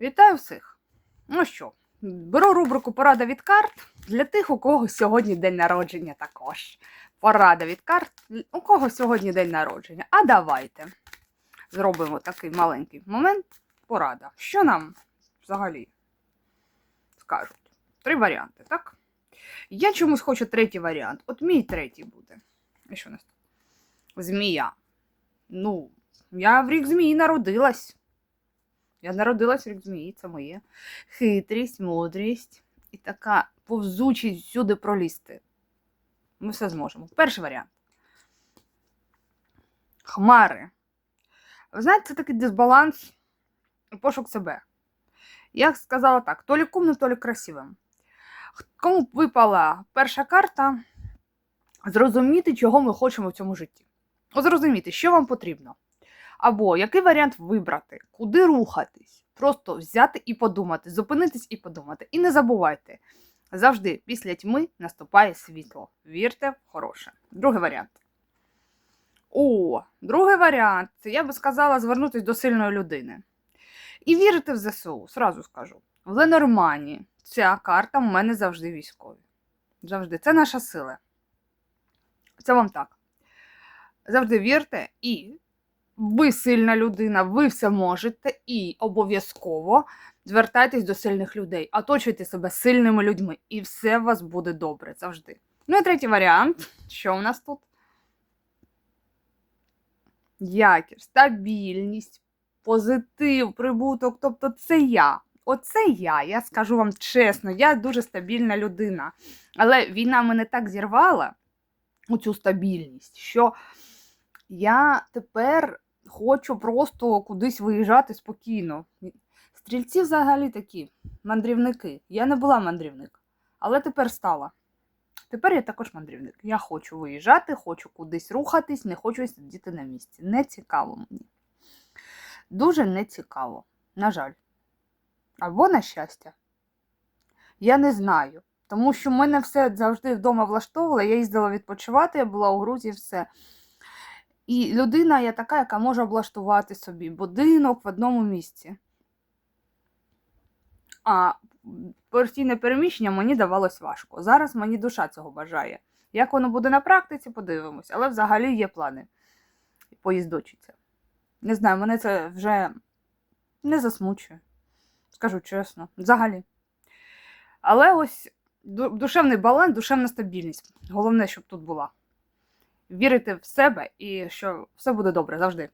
Вітаю всіх! Ну що, беру рубрику Порада від карт для тих, у кого сьогодні день народження також. Порада від карт, у кого сьогодні день народження. А давайте зробимо такий маленький момент. Порада. Що нам взагалі скажуть? Три варіанти, так? Я чомусь хочу третій варіант. От мій третій буде. І що у нас? Змія. Ну, я в рік змії народилась. Я народилась в рік змії, це моє. Хитрість, мудрість і така повзучість всюди пролізти. Ми все зможемо. Перший варіант. Хмари. Ви знаєте, це такий дисбаланс пошук себе. Я сказала так: то лі кумним, то лі красивим. Кому випала перша карта, зрозуміти, чого ми хочемо в цьому житті. Зрозуміти, що вам потрібно. Або який варіант вибрати, куди рухатись. Просто взяти і подумати, зупинитись і подумати. І не забувайте, завжди після тьми наступає світло. Вірте хороше. Другий варіант. О, другий варіант це я би сказала звернутися до сильної людини. І вірити в ЗСУ, сразу скажу. В Ленормані ця карта в мене завжди військові. Завжди. Це наша сила. Це вам так. Завжди вірте і ви сильна людина, ви все можете і обов'язково звертайтесь до сильних людей, оточуйте себе сильними людьми, і все у вас буде добре завжди. Ну і третій варіант. Що у нас тут? Якір, стабільність, позитив, прибуток. Тобто це я. Оце я. Я скажу вам чесно, я дуже стабільна людина. Але війна мене так зірвала у цю стабільність, що я тепер хочу просто кудись виїжджати спокійно. Стрільці взагалі такі мандрівники. Я не була мандрівник, але тепер стала. Тепер я також мандрівник. Я хочу виїжджати, хочу кудись рухатись, не хочу сидіти на місці. Не цікаво мені. Дуже не цікаво, на жаль. Або на щастя. Я не знаю. Тому що мене все завжди вдома влаштовувало. Я їздила відпочивати, я була у Грузії, все. І людина я така, яка може облаштувати собі будинок в одному місці. А постійне переміщення мені давалось важко. Зараз мені душа цього бажає. Як воно буде на практиці, подивимось, але взагалі є плани поїздочиться. Не знаю, мене це вже не засмучує. Скажу чесно, взагалі. Але ось душевний баланс, душевна стабільність. Головне, щоб тут була. Вірити в себе і що все буде добре завжди.